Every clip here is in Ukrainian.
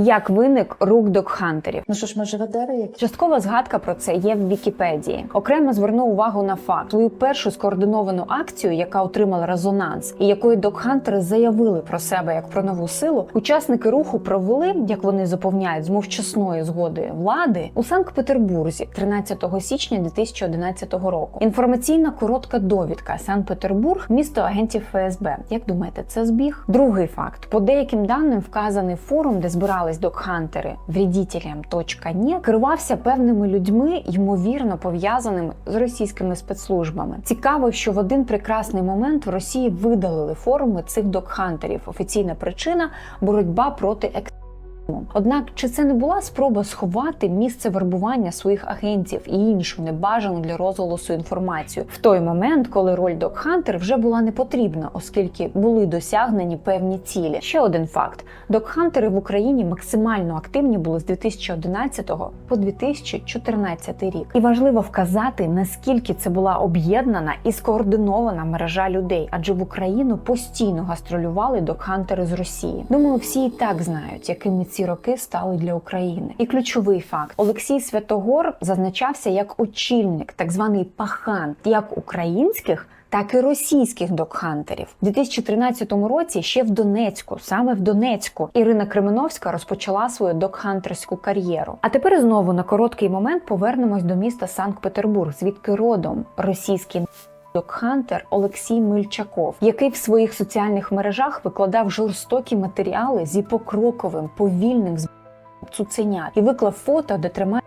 Як виник рук докхантерів? Ну що ж, ми живодери? Часткова згадка про це є в Вікіпедії. Окремо звернув увагу на факт свою першу скоординовану акцію, яка отримала резонанс, і якої докхантери заявили про себе як про нову силу. Учасники руху провели, як вони заповняють, з мовчасної згоди влади у Санкт-Петербурзі 13 січня 2011 року. Інформаційна коротка довідка Санкт-Петербург, місто агентів ФСБ. Як думаєте, це збіг? Другий факт: по деяким даним вказаний форум, де збирались докхантери Ні, керувався певними людьми, ймовірно пов'язаними з російськими спецслужбами. Цікаво, що в один прекрасний момент в Росії видалили форуми цих докхантерів. Офіційна причина боротьба проти екстремізму. Однак, чи це не була спроба сховати місце вербування своїх агентів і іншу небажану для розголосу інформацію в той момент, коли роль Докхантер вже була не потрібна, оскільки були досягнені певні цілі? Ще один факт: Докхантери в Україні максимально активні були з 2011 по 2014 рік. І важливо вказати, наскільки це була об'єднана і скоординована мережа людей, адже в Україну постійно гастролювали докхантери з Росії. Думаю, всі і так знають, якими ці роки стали для України. І ключовий факт: Олексій Святогор зазначався як очільник, так званий пахан, як українських. Так і російських докхантерів у 2013 році ще в Донецьку, саме в Донецьку, Ірина Кременовська розпочала свою докхантерську кар'єру. А тепер знову на короткий момент повернемось до міста Санкт-Петербург, звідки родом російський Докхантер Олексій Мильчаков, який в своїх соціальних мережах викладав жорстокі матеріали зі покроковим повільним з цуценят і виклав фото, де тримає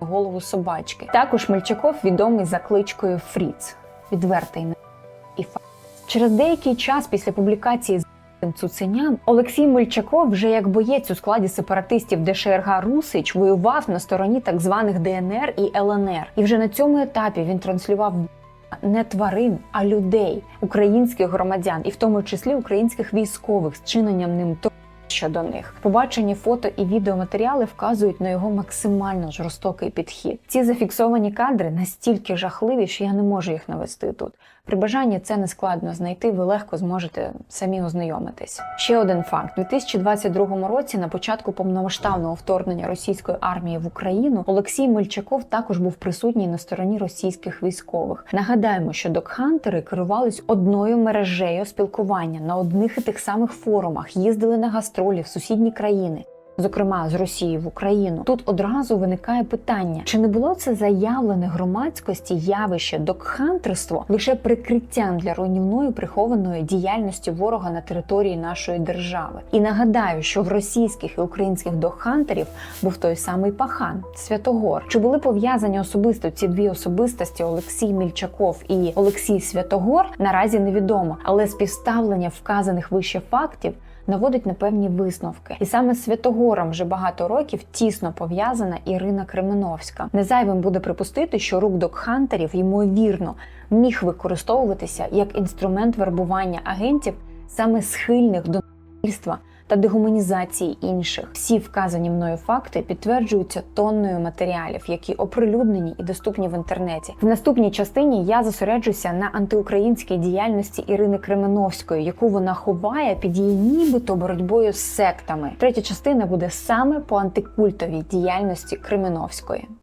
голову собачки. Також Мильчаков відомий за кличкою Фріц, відвертий на і фа. Через деякий час після публікації з цуценям Олексій Мильчаков, вже як боєць у складі сепаратистів ДШРГ Русич, воював на стороні так званих ДНР і ЛНР. І вже на цьому етапі він транслював не тварин, а людей, українських громадян, і в тому числі українських військових з чиненням ним то. Щодо них побачені фото і відеоматеріали вказують на його максимально жорстокий підхід. Ці зафіксовані кадри настільки жахливі, що я не можу їх навести тут. При бажанні це не складно знайти. Ви легко зможете самі ознайомитись. Ще один факт: у 2022 році, на початку повномасштабного вторгнення російської армії в Україну, Олексій Мельчаков також був присутній на стороні російських військових. Нагадаємо, що докхантери керувались одною мережею спілкування на одних і тих самих форумах, їздили на гастролі в сусідні країни. Зокрема, з Росії в Україну тут одразу виникає питання: чи не було це заявлене громадськості явище докхантерство лише прикриттям для руйнівної прихованої діяльності ворога на території нашої держави? І нагадаю, що в російських і українських докхантерів був той самий пахан Святогор. Чи були пов'язані особисто ці дві особистості Олексій Мільчаков і Олексій Святогор? Наразі невідомо, але співставлення вказаних вище фактів наводить на певні висновки. І саме з Святогором вже багато років тісно пов'язана Ірина Кременовська. Не зайвим буде припустити, що рук докхантерів ймовірно міг використовуватися як інструмент вербування агентів саме схильних до насильства та дегуманізації інших. Всі вказані мною факти підтверджуються тонною матеріалів, які оприлюднені і доступні в інтернеті. В наступній частині я зосереджуся на антиукраїнській діяльності Ірини Кременовської, яку вона ховає під її нібито боротьбою з сектами. Третя частина буде саме по антикультовій діяльності Кременовської.